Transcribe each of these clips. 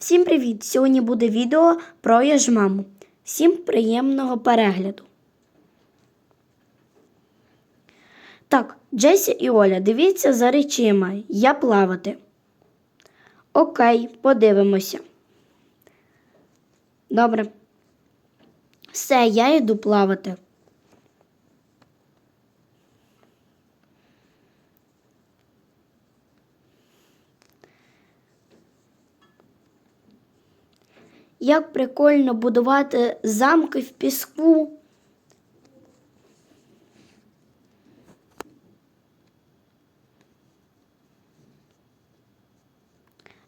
Всім привіт! Сьогодні буде відео про яжмаму. Всім приємного перегляду. Так, Джесі і Оля, дивіться за речима. Я плавати. Окей, подивимося. Добре. Все, я йду плавати. Як прикольно будувати замки в піску.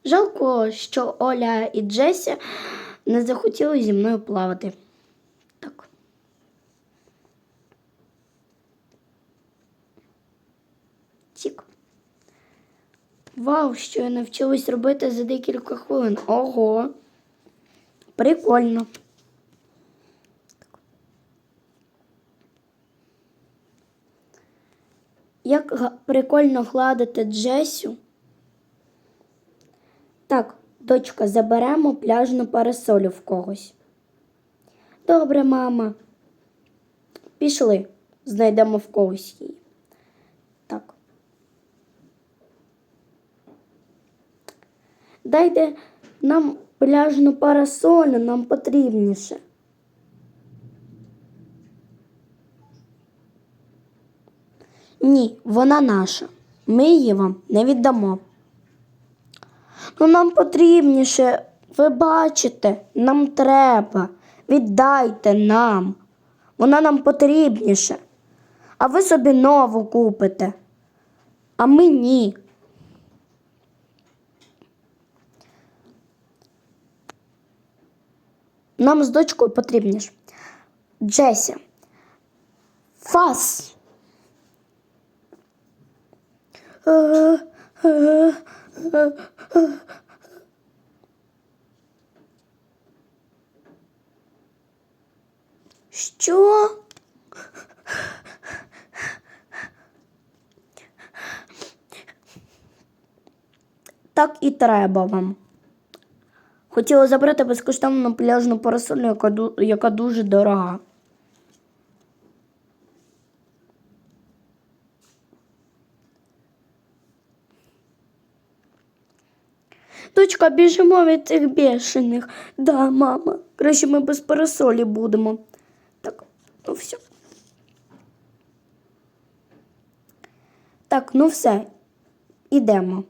Жалко, що Оля і Джесі не захотіли зі мною плавати. Так. Тік. Вау, що я навчилась робити за декілька хвилин. Ого. Прикольно. Як прикольно гладити Джесю. Так, дочка, заберемо пляжну парасолю в когось. Добре, мама. Пішли, знайдемо в когось її. Так. Дайте нам пляжну парасолю, нам потрібніше. Ні, вона наша. Ми її вам не віддамо. Ну, нам потрібніше, ви бачите, нам треба. Віддайте нам. Вона нам потрібніше. А ви собі нову купите. А ми ні. Нам з дочкою потрібніше. Джесі. Фас. Е, е, е, е. Що? Так і треба вам. Хотіла забрати безкоштовну пляжну парасолю, яка, яка дуже дорога. Дочка, біжимо від цих бешених. Да, мама. Краще ми без парасолі будемо. Так, ну все. Так, ну все. Ідемо.